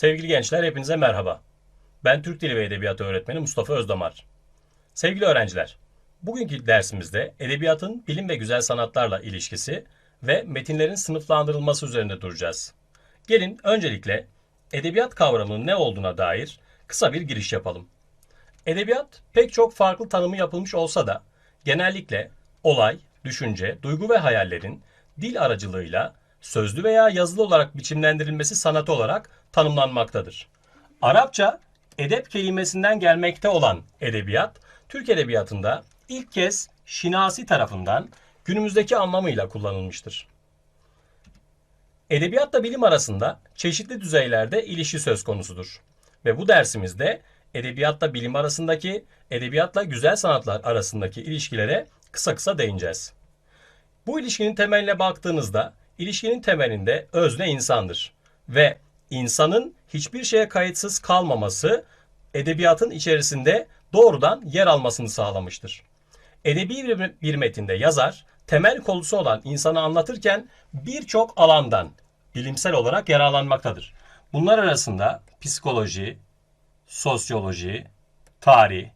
Sevgili gençler hepinize merhaba. Ben Türk Dili ve Edebiyatı öğretmeni Mustafa Özdamar. Sevgili öğrenciler, bugünkü dersimizde edebiyatın bilim ve güzel sanatlarla ilişkisi ve metinlerin sınıflandırılması üzerinde duracağız. Gelin öncelikle edebiyat kavramının ne olduğuna dair kısa bir giriş yapalım. Edebiyat pek çok farklı tanımı yapılmış olsa da genellikle olay, düşünce, duygu ve hayallerin dil aracılığıyla sözlü veya yazılı olarak biçimlendirilmesi sanatı olarak tanımlanmaktadır. Arapça edep kelimesinden gelmekte olan edebiyat, Türk edebiyatında ilk kez Şinasi tarafından günümüzdeki anlamıyla kullanılmıştır. Edebiyatla bilim arasında çeşitli düzeylerde ilişki söz konusudur. Ve bu dersimizde edebiyatla bilim arasındaki, edebiyatla güzel sanatlar arasındaki ilişkilere kısa kısa değineceğiz. Bu ilişkinin temeline baktığınızda ilişkinin temelinde özne insandır. Ve insanın hiçbir şeye kayıtsız kalmaması edebiyatın içerisinde doğrudan yer almasını sağlamıştır. Edebi bir, metinde yazar temel konusu olan insanı anlatırken birçok alandan bilimsel olarak yararlanmaktadır. Bunlar arasında psikoloji, sosyoloji, tarih,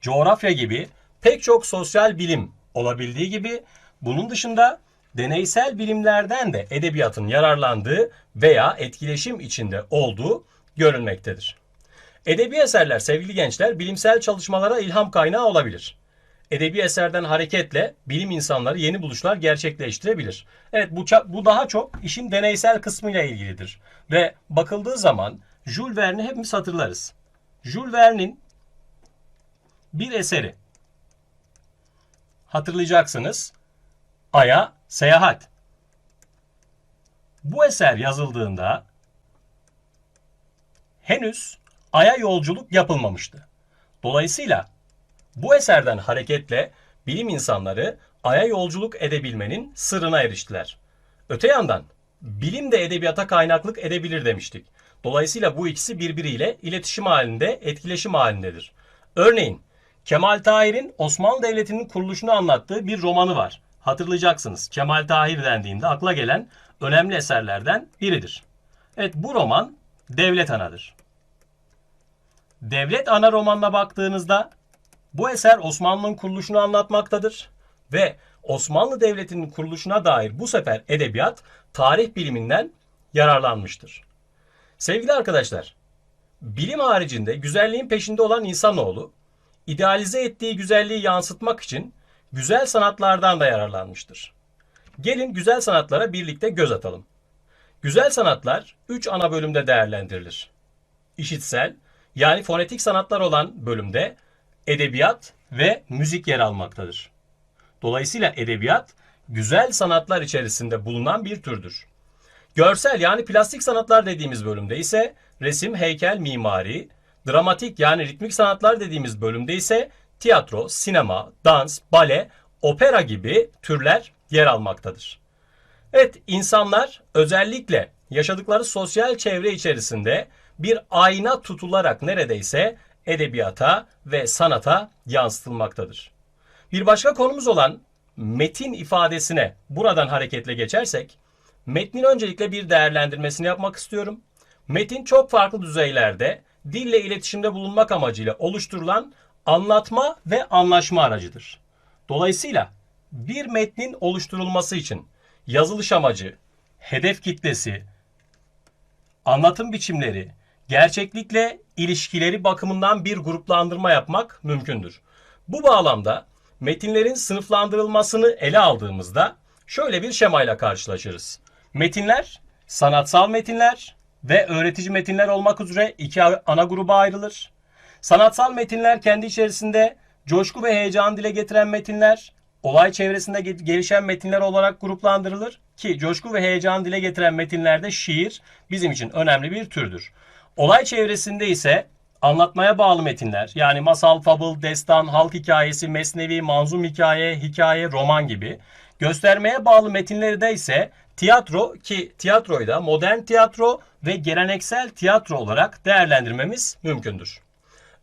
coğrafya gibi pek çok sosyal bilim olabildiği gibi bunun dışında deneysel bilimlerden de edebiyatın yararlandığı veya etkileşim içinde olduğu görülmektedir. Edebi eserler sevgili gençler bilimsel çalışmalara ilham kaynağı olabilir. Edebi eserden hareketle bilim insanları yeni buluşlar gerçekleştirebilir. Evet bu, bu daha çok işin deneysel kısmıyla ilgilidir. Ve bakıldığı zaman Jules Verne'i hepimiz hatırlarız. Jules Verne'in bir eseri hatırlayacaksınız. Ay'a seyahat. Bu eser yazıldığında henüz Ay'a yolculuk yapılmamıştı. Dolayısıyla bu eserden hareketle bilim insanları Ay'a yolculuk edebilmenin sırrına eriştiler. Öte yandan bilim de edebiyata kaynaklık edebilir demiştik. Dolayısıyla bu ikisi birbiriyle iletişim halinde, etkileşim halindedir. Örneğin Kemal Tahir'in Osmanlı Devleti'nin kuruluşunu anlattığı bir romanı var. Hatırlayacaksınız. Kemal Tahir dendiğinde akla gelen önemli eserlerden biridir. Evet bu roman Devlet Ana'dır. Devlet Ana romanına baktığınızda bu eser Osmanlı'nın kuruluşunu anlatmaktadır ve Osmanlı Devleti'nin kuruluşuna dair bu sefer edebiyat tarih biliminden yararlanmıştır. Sevgili arkadaşlar, bilim haricinde güzelliğin peşinde olan insanoğlu idealize ettiği güzelliği yansıtmak için güzel sanatlardan da yararlanmıştır. Gelin güzel sanatlara birlikte göz atalım. Güzel sanatlar 3 ana bölümde değerlendirilir. İşitsel yani fonetik sanatlar olan bölümde edebiyat ve müzik yer almaktadır. Dolayısıyla edebiyat güzel sanatlar içerisinde bulunan bir türdür. Görsel yani plastik sanatlar dediğimiz bölümde ise resim, heykel, mimari, dramatik yani ritmik sanatlar dediğimiz bölümde ise tiyatro, sinema, dans, bale, opera gibi türler yer almaktadır. Evet, insanlar özellikle yaşadıkları sosyal çevre içerisinde bir ayna tutularak neredeyse edebiyata ve sanata yansıtılmaktadır. Bir başka konumuz olan metin ifadesine buradan hareketle geçersek, metnin öncelikle bir değerlendirmesini yapmak istiyorum. Metin çok farklı düzeylerde dille iletişimde bulunmak amacıyla oluşturulan anlatma ve anlaşma aracıdır. Dolayısıyla bir metnin oluşturulması için yazılış amacı, hedef kitlesi, anlatım biçimleri, gerçeklikle ilişkileri bakımından bir gruplandırma yapmak mümkündür. Bu bağlamda metinlerin sınıflandırılmasını ele aldığımızda şöyle bir şemayla karşılaşırız. Metinler, sanatsal metinler ve öğretici metinler olmak üzere iki ana gruba ayrılır. Sanatsal metinler kendi içerisinde coşku ve heyecan dile getiren metinler, olay çevresinde gelişen metinler olarak gruplandırılır ki coşku ve heyecan dile getiren metinlerde şiir bizim için önemli bir türdür. Olay çevresinde ise anlatmaya bağlı metinler yani masal, fabul, destan, halk hikayesi, mesnevi, manzum hikaye, hikaye, roman gibi. Göstermeye bağlı metinleri de ise tiyatro ki tiyatroyu da modern tiyatro ve geleneksel tiyatro olarak değerlendirmemiz mümkündür.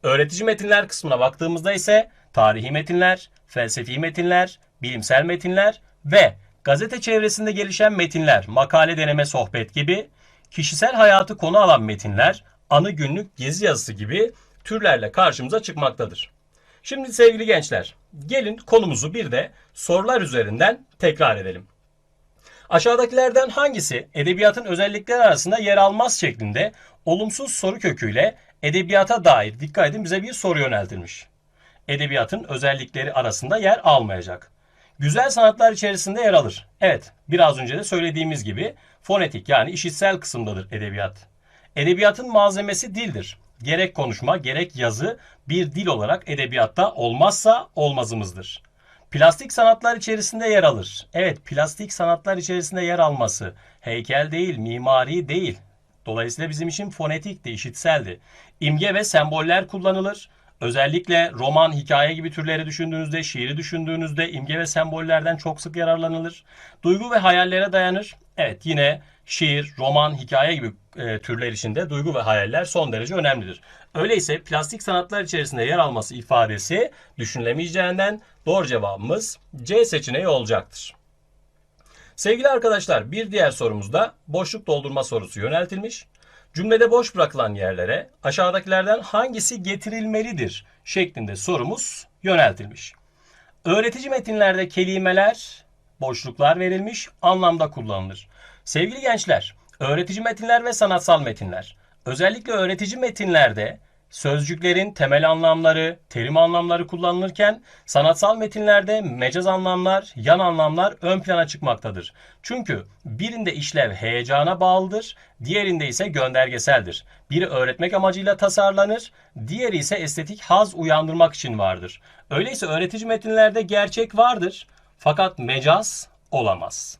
Öğretici metinler kısmına baktığımızda ise tarihi metinler, felsefi metinler, bilimsel metinler ve gazete çevresinde gelişen metinler, makale deneme sohbet gibi kişisel hayatı konu alan metinler, anı günlük gezi yazısı gibi türlerle karşımıza çıkmaktadır. Şimdi sevgili gençler, gelin konumuzu bir de sorular üzerinden tekrar edelim. Aşağıdakilerden hangisi edebiyatın özellikleri arasında yer almaz şeklinde olumsuz soru köküyle edebiyata dair dikkat edin bize bir soru yöneltilmiş. Edebiyatın özellikleri arasında yer almayacak. Güzel sanatlar içerisinde yer alır. Evet, biraz önce de söylediğimiz gibi fonetik yani işitsel kısımdadır edebiyat. Edebiyatın malzemesi dildir. Gerek konuşma gerek yazı bir dil olarak edebiyatta olmazsa olmazımızdır. Plastik sanatlar içerisinde yer alır. Evet, plastik sanatlar içerisinde yer alması heykel değil, mimari değil. Dolayısıyla bizim için fonetikti, işitseldi. İmge ve semboller kullanılır. Özellikle roman, hikaye gibi türleri düşündüğünüzde, şiiri düşündüğünüzde imge ve sembollerden çok sık yararlanılır. Duygu ve hayallere dayanır. Evet yine şiir, roman, hikaye gibi e, türler içinde duygu ve hayaller son derece önemlidir. Öyleyse plastik sanatlar içerisinde yer alması ifadesi düşünülemeyeceğinden doğru cevabımız C seçeneği olacaktır. Sevgili arkadaşlar bir diğer sorumuzda boşluk doldurma sorusu yöneltilmiş. Cümlede boş bırakılan yerlere aşağıdakilerden hangisi getirilmelidir şeklinde sorumuz yöneltilmiş. Öğretici metinlerde kelimeler, boşluklar verilmiş, anlamda kullanılır. Sevgili gençler, öğretici metinler ve sanatsal metinler. Özellikle öğretici metinlerde sözcüklerin temel anlamları, terim anlamları kullanılırken sanatsal metinlerde mecaz anlamlar, yan anlamlar ön plana çıkmaktadır. Çünkü birinde işlev heyecana bağlıdır, diğerinde ise göndergeseldir. Biri öğretmek amacıyla tasarlanır, diğeri ise estetik haz uyandırmak için vardır. Öyleyse öğretici metinlerde gerçek vardır fakat mecaz olamaz.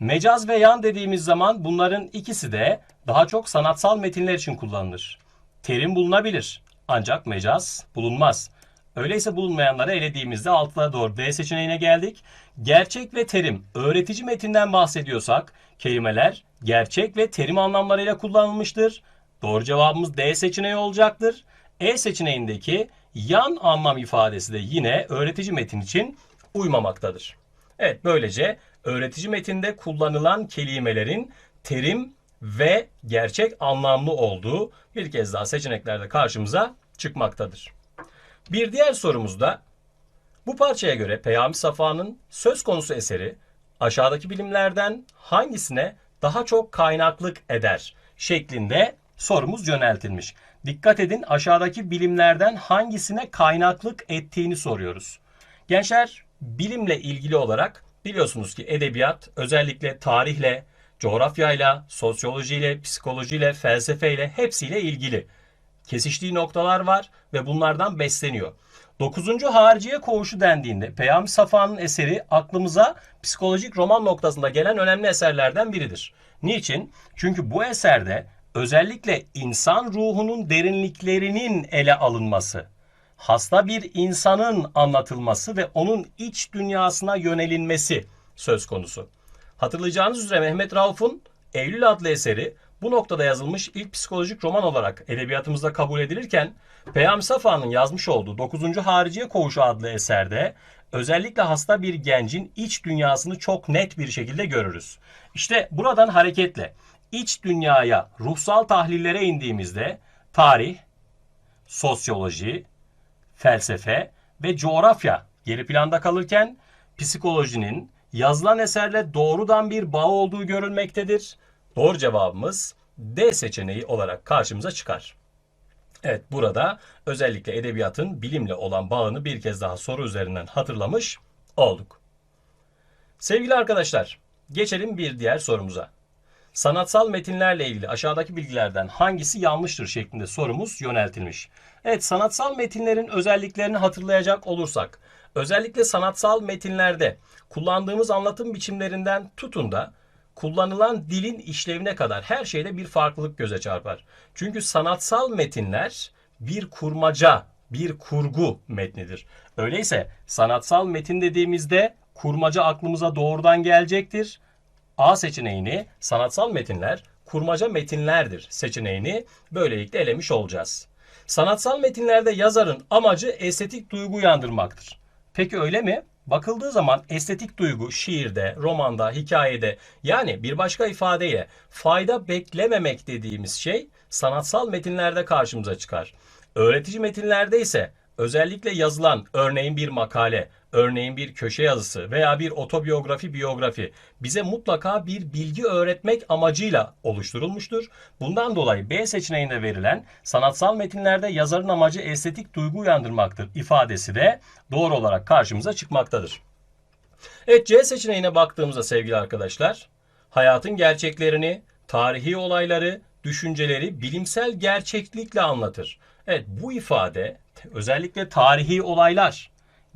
Mecaz ve yan dediğimiz zaman bunların ikisi de daha çok sanatsal metinler için kullanılır. Terim bulunabilir ancak mecaz bulunmaz. Öyleyse bulunmayanları elediğimizde altına doğru D seçeneğine geldik. Gerçek ve terim öğretici metinden bahsediyorsak kelimeler gerçek ve terim anlamlarıyla kullanılmıştır. Doğru cevabımız D seçeneği olacaktır. E seçeneğindeki yan anlam ifadesi de yine öğretici metin için uymamaktadır. Evet böylece öğretici metinde kullanılan kelimelerin terim ve gerçek anlamlı olduğu bir kez daha seçeneklerde karşımıza çıkmaktadır. Bir diğer sorumuzda bu parçaya göre Peyami Safa'nın söz konusu eseri aşağıdaki bilimlerden hangisine daha çok kaynaklık eder şeklinde sorumuz yöneltilmiş. Dikkat edin aşağıdaki bilimlerden hangisine kaynaklık ettiğini soruyoruz. Gençler bilimle ilgili olarak biliyorsunuz ki edebiyat özellikle tarihle, coğrafyayla, sosyolojiyle, psikolojiyle, felsefeyle hepsiyle ilgili. Kesiştiği noktalar var ve bunlardan besleniyor. Dokuzuncu hariciye koğuşu dendiğinde Peyami Safa'nın eseri aklımıza psikolojik roman noktasında gelen önemli eserlerden biridir. Niçin? Çünkü bu eserde özellikle insan ruhunun derinliklerinin ele alınması, hasta bir insanın anlatılması ve onun iç dünyasına yönelinmesi söz konusu. Hatırlayacağınız üzere Mehmet Rauf'un Eylül adlı eseri bu noktada yazılmış ilk psikolojik roman olarak edebiyatımızda kabul edilirken Peyami Safa'nın yazmış olduğu 9. Hariciye Koğuşu adlı eserde özellikle hasta bir gencin iç dünyasını çok net bir şekilde görürüz. İşte buradan hareketle iç dünyaya, ruhsal tahlillere indiğimizde tarih, sosyoloji, felsefe ve coğrafya geri planda kalırken psikolojinin yazılan eserle doğrudan bir bağ olduğu görülmektedir. Doğru cevabımız D seçeneği olarak karşımıza çıkar. Evet burada özellikle edebiyatın bilimle olan bağını bir kez daha soru üzerinden hatırlamış olduk. Sevgili arkadaşlar, geçelim bir diğer sorumuza. Sanatsal metinlerle ilgili aşağıdaki bilgilerden hangisi yanlıştır şeklinde sorumuz yöneltilmiş. Evet sanatsal metinlerin özelliklerini hatırlayacak olursak özellikle sanatsal metinlerde kullandığımız anlatım biçimlerinden tutun da kullanılan dilin işlevine kadar her şeyde bir farklılık göze çarpar. Çünkü sanatsal metinler bir kurmaca, bir kurgu metnidir. Öyleyse sanatsal metin dediğimizde kurmaca aklımıza doğrudan gelecektir. A seçeneğini sanatsal metinler kurmaca metinlerdir seçeneğini böylelikle elemiş olacağız. Sanatsal metinlerde yazarın amacı estetik duygu uyandırmaktır. Peki öyle mi? bakıldığı zaman estetik duygu şiirde, romanda, hikayede yani bir başka ifadeyle fayda beklememek dediğimiz şey sanatsal metinlerde karşımıza çıkar. Öğretici metinlerde ise özellikle yazılan örneğin bir makale, örneğin bir köşe yazısı veya bir otobiyografi, biyografi bize mutlaka bir bilgi öğretmek amacıyla oluşturulmuştur. Bundan dolayı B seçeneğinde verilen sanatsal metinlerde yazarın amacı estetik duygu uyandırmaktır ifadesi de doğru olarak karşımıza çıkmaktadır. Evet C seçeneğine baktığımızda sevgili arkadaşlar hayatın gerçeklerini, tarihi olayları, düşünceleri bilimsel gerçeklikle anlatır. Evet bu ifade özellikle tarihi olaylar,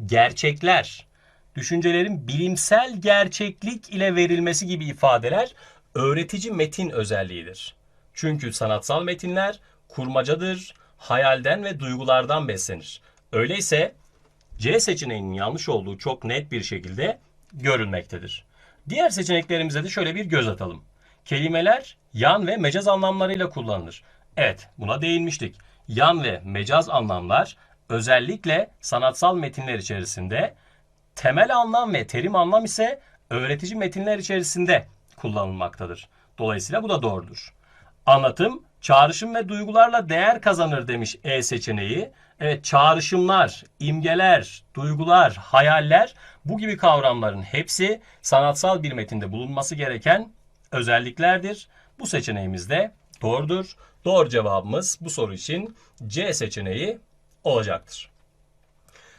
gerçekler, düşüncelerin bilimsel gerçeklik ile verilmesi gibi ifadeler öğretici metin özelliğidir. Çünkü sanatsal metinler kurmacadır, hayalden ve duygulardan beslenir. Öyleyse C seçeneğinin yanlış olduğu çok net bir şekilde görülmektedir. Diğer seçeneklerimize de şöyle bir göz atalım. Kelimeler yan ve mecaz anlamlarıyla kullanılır. Evet, buna değinmiştik. Yan ve mecaz anlamlar özellikle sanatsal metinler içerisinde, temel anlam ve terim anlam ise öğretici metinler içerisinde kullanılmaktadır. Dolayısıyla bu da doğrudur. Anlatım, çağrışım ve duygularla değer kazanır demiş E seçeneği. Evet, çağrışımlar, imgeler, duygular, hayaller bu gibi kavramların hepsi sanatsal bir metinde bulunması gereken özelliklerdir. Bu seçeneğimiz de doğrudur. Doğru cevabımız bu soru için C seçeneği olacaktır.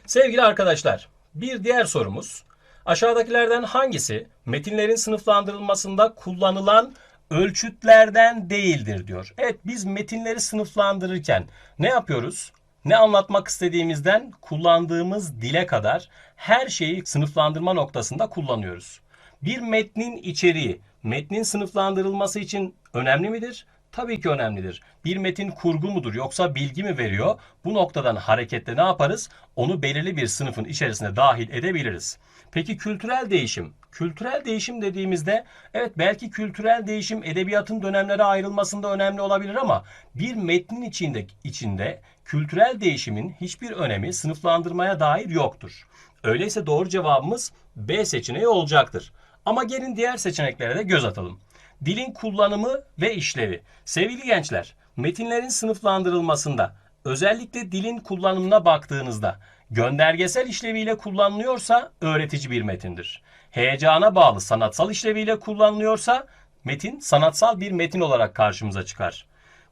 Sevgili arkadaşlar, bir diğer sorumuz aşağıdakilerden hangisi metinlerin sınıflandırılmasında kullanılan ölçütlerden değildir diyor. Evet biz metinleri sınıflandırırken ne yapıyoruz? Ne anlatmak istediğimizden kullandığımız dile kadar her şeyi sınıflandırma noktasında kullanıyoruz. Bir metnin içeriği metnin sınıflandırılması için önemli midir? Tabii ki önemlidir. Bir metin kurgu mudur yoksa bilgi mi veriyor? Bu noktadan hareketle ne yaparız? Onu belirli bir sınıfın içerisine dahil edebiliriz. Peki kültürel değişim? Kültürel değişim dediğimizde evet belki kültürel değişim edebiyatın dönemlere ayrılmasında önemli olabilir ama bir metnin içinde içinde kültürel değişimin hiçbir önemi sınıflandırmaya dair yoktur. Öyleyse doğru cevabımız B seçeneği olacaktır. Ama gelin diğer seçeneklere de göz atalım. Dilin kullanımı ve işlevi. Sevgili gençler, metinlerin sınıflandırılmasında özellikle dilin kullanımına baktığınızda göndergesel işleviyle kullanılıyorsa öğretici bir metindir. Heyecana bağlı sanatsal işleviyle kullanılıyorsa metin sanatsal bir metin olarak karşımıza çıkar.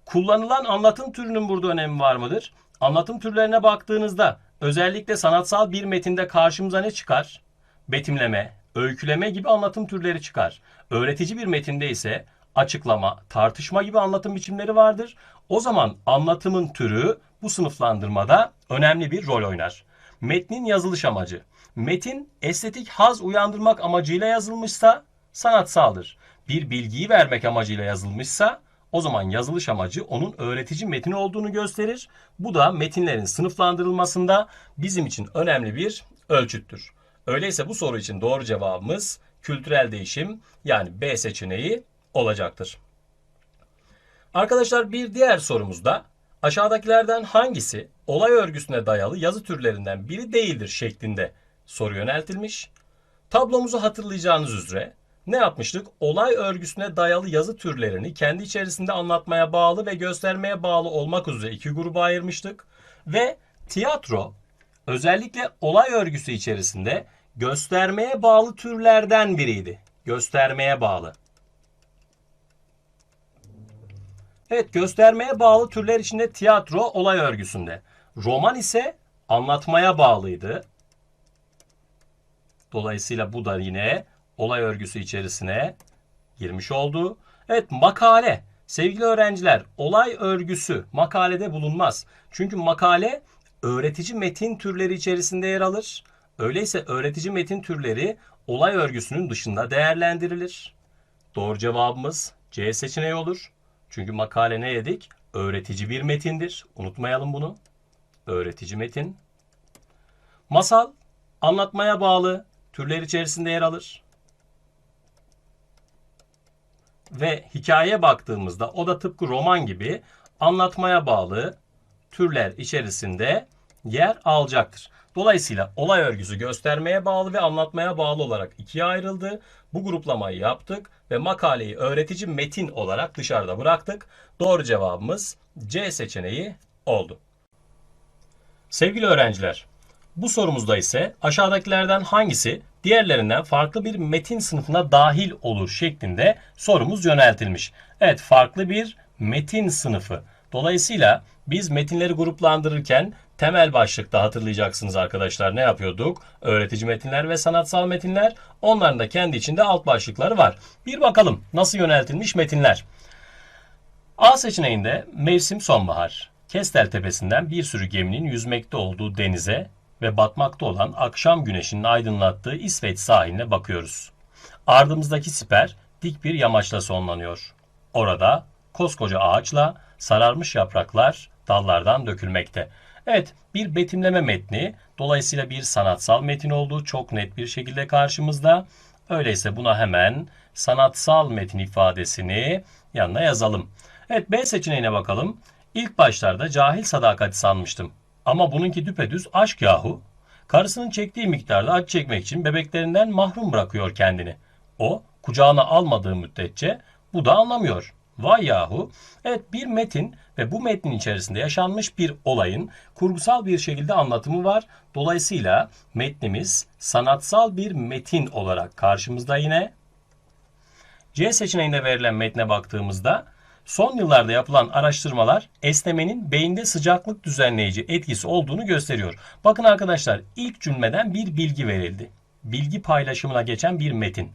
Kullanılan anlatım türünün burada önemi var mıdır? Anlatım türlerine baktığınızda özellikle sanatsal bir metinde karşımıza ne çıkar? Betimleme, öyküleme gibi anlatım türleri çıkar. Öğretici bir metinde ise açıklama, tartışma gibi anlatım biçimleri vardır. O zaman anlatımın türü bu sınıflandırmada önemli bir rol oynar. Metnin yazılış amacı. Metin estetik haz uyandırmak amacıyla yazılmışsa sanatsaldır. Bir bilgiyi vermek amacıyla yazılmışsa o zaman yazılış amacı onun öğretici metin olduğunu gösterir. Bu da metinlerin sınıflandırılmasında bizim için önemli bir ölçüttür. Öyleyse bu soru için doğru cevabımız kültürel değişim yani B seçeneği olacaktır. Arkadaşlar bir diğer sorumuzda aşağıdakilerden hangisi olay örgüsüne dayalı yazı türlerinden biri değildir şeklinde soru yöneltilmiş. Tablomuzu hatırlayacağınız üzere ne yapmıştık? Olay örgüsüne dayalı yazı türlerini kendi içerisinde anlatmaya bağlı ve göstermeye bağlı olmak üzere iki gruba ayırmıştık. Ve tiyatro özellikle olay örgüsü içerisinde göstermeye bağlı türlerden biriydi. Göstermeye bağlı. Evet göstermeye bağlı türler içinde tiyatro olay örgüsünde. Roman ise anlatmaya bağlıydı. Dolayısıyla bu da yine olay örgüsü içerisine girmiş oldu. Evet makale. Sevgili öğrenciler olay örgüsü makalede bulunmaz. Çünkü makale öğretici metin türleri içerisinde yer alır. Öyleyse öğretici metin türleri olay örgüsünün dışında değerlendirilir. Doğru cevabımız C seçeneği olur. Çünkü makale ne dedik? Öğretici bir metindir. Unutmayalım bunu. Öğretici metin. Masal anlatmaya bağlı türler içerisinde yer alır. Ve hikayeye baktığımızda o da tıpkı roman gibi anlatmaya bağlı türler içerisinde yer alacaktır. Dolayısıyla olay örgüsü göstermeye bağlı ve anlatmaya bağlı olarak ikiye ayrıldı. Bu gruplamayı yaptık ve makaleyi öğretici metin olarak dışarıda bıraktık. Doğru cevabımız C seçeneği oldu. Sevgili öğrenciler, bu sorumuzda ise aşağıdakilerden hangisi diğerlerinden farklı bir metin sınıfına dahil olur şeklinde sorumuz yöneltilmiş. Evet, farklı bir metin sınıfı. Dolayısıyla biz metinleri gruplandırırken temel başlıkta hatırlayacaksınız arkadaşlar ne yapıyorduk? Öğretici metinler ve sanatsal metinler. Onların da kendi içinde alt başlıkları var. Bir bakalım nasıl yöneltilmiş metinler. A seçeneğinde mevsim sonbahar. Kestel tepesinden bir sürü geminin yüzmekte olduğu denize ve batmakta olan akşam güneşinin aydınlattığı İsveç sahiline bakıyoruz. Ardımızdaki siper dik bir yamaçla sonlanıyor. Orada koskoca ağaçla sararmış yapraklar dallardan dökülmekte. Evet, bir betimleme metni, dolayısıyla bir sanatsal metin olduğu çok net bir şekilde karşımızda. Öyleyse buna hemen sanatsal metin ifadesini yanına yazalım. Evet, B seçeneğine bakalım. İlk başlarda cahil sadakati sanmıştım. Ama bununki düpedüz aşk yahu. Karısının çektiği miktarda acı çekmek için bebeklerinden mahrum bırakıyor kendini. O kucağına almadığı müddetçe bu da anlamıyor. Vay yahu. Evet bir metin ve bu metnin içerisinde yaşanmış bir olayın kurgusal bir şekilde anlatımı var. Dolayısıyla metnimiz sanatsal bir metin olarak karşımızda yine. C seçeneğinde verilen metne baktığımızda son yıllarda yapılan araştırmalar esnemenin beyinde sıcaklık düzenleyici etkisi olduğunu gösteriyor. Bakın arkadaşlar ilk cümleden bir bilgi verildi. Bilgi paylaşımına geçen bir metin.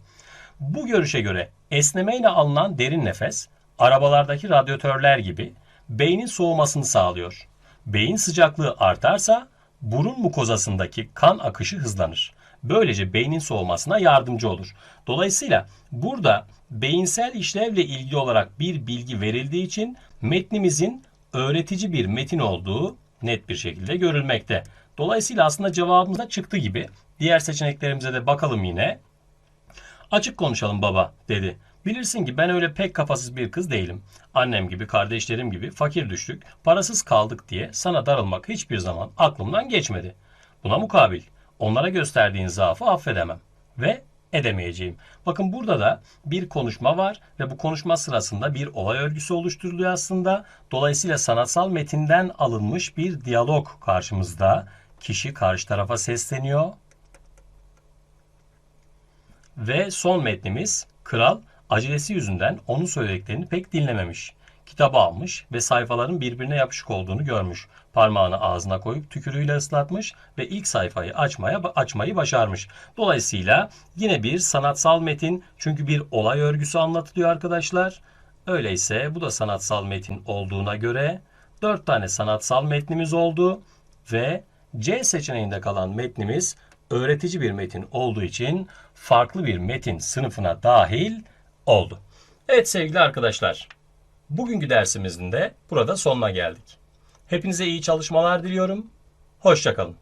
Bu görüşe göre esnemeyle alınan derin nefes arabalardaki radyatörler gibi beynin soğumasını sağlıyor. Beyin sıcaklığı artarsa burun mukozasındaki kan akışı hızlanır. Böylece beynin soğumasına yardımcı olur. Dolayısıyla burada beyinsel işlevle ilgili olarak bir bilgi verildiği için metnimizin öğretici bir metin olduğu net bir şekilde görülmekte. Dolayısıyla aslında cevabımız da çıktı gibi. Diğer seçeneklerimize de bakalım yine. Açık konuşalım baba dedi. Bilirsin ki ben öyle pek kafasız bir kız değilim. Annem gibi, kardeşlerim gibi fakir düştük, parasız kaldık diye sana darılmak hiçbir zaman aklımdan geçmedi. Buna mukabil onlara gösterdiğin zaafı affedemem ve edemeyeceğim. Bakın burada da bir konuşma var ve bu konuşma sırasında bir olay örgüsü oluşturuluyor aslında. Dolayısıyla sanatsal metinden alınmış bir diyalog karşımızda. Kişi karşı tarafa sesleniyor. Ve son metnimiz kral acelesi yüzünden onun söylediklerini pek dinlememiş. Kitabı almış ve sayfaların birbirine yapışık olduğunu görmüş. Parmağını ağzına koyup tükürüğüyle ıslatmış ve ilk sayfayı açmaya açmayı başarmış. Dolayısıyla yine bir sanatsal metin çünkü bir olay örgüsü anlatılıyor arkadaşlar. Öyleyse bu da sanatsal metin olduğuna göre 4 tane sanatsal metnimiz oldu ve C seçeneğinde kalan metnimiz öğretici bir metin olduğu için farklı bir metin sınıfına dahil oldu. Evet sevgili arkadaşlar, bugünkü dersimizin de burada sonuna geldik. Hepinize iyi çalışmalar diliyorum. Hoşçakalın.